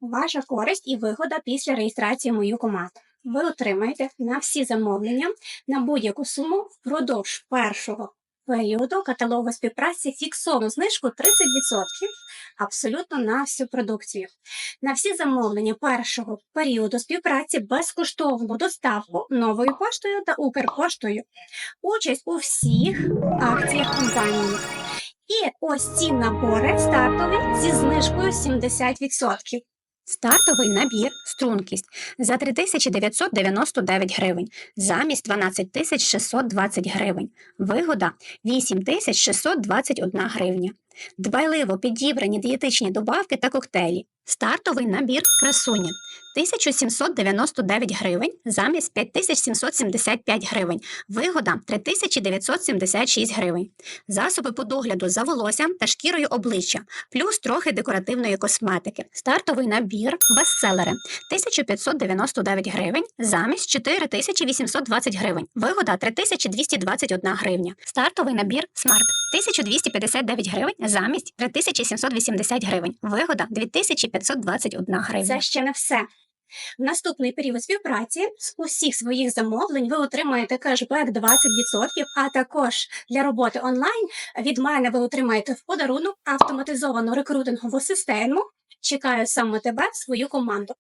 Ваша користь і вигода після реєстрації мою команду. Ви отримаєте на всі замовлення на будь-яку суму впродовж першого періоду каталогу співпраці фіксовану знижку 30% абсолютно на всю продукцію. На всі замовлення першого періоду співпраці безкоштовну доставку новою поштою та Укрпоштою. Участь у всіх акціях компанії. І ось ці набори стартові зі знижкою 70%. Стартовий набір стрункість за 3999 гривень, замість 12620 гривень. Вигода 8621 гривня. Дбайливо підібрані дієтичні добавки та коктейлі. Стартовий набір красуні 1799 гривень замість 5775 гривень. Вигода 3976 гривень. Засоби по догляду за волоссям та шкірою обличчя, плюс трохи декоративної косметики. Стартовий набір бестселери 1599 гривень замість 4820 гривень. Вигода 3221 гривня. Стартовий набір Смарт 1259 гривень замість 3780 гривень. Вигода 2521 гривня. Це ще не все. В наступний період співпраці з усіх своїх замовлень ви отримаєте кешбек 20%, а також для роботи онлайн від мене ви отримаєте в подарунок автоматизовану рекрутингову систему. Чекаю саме тебе в свою команду.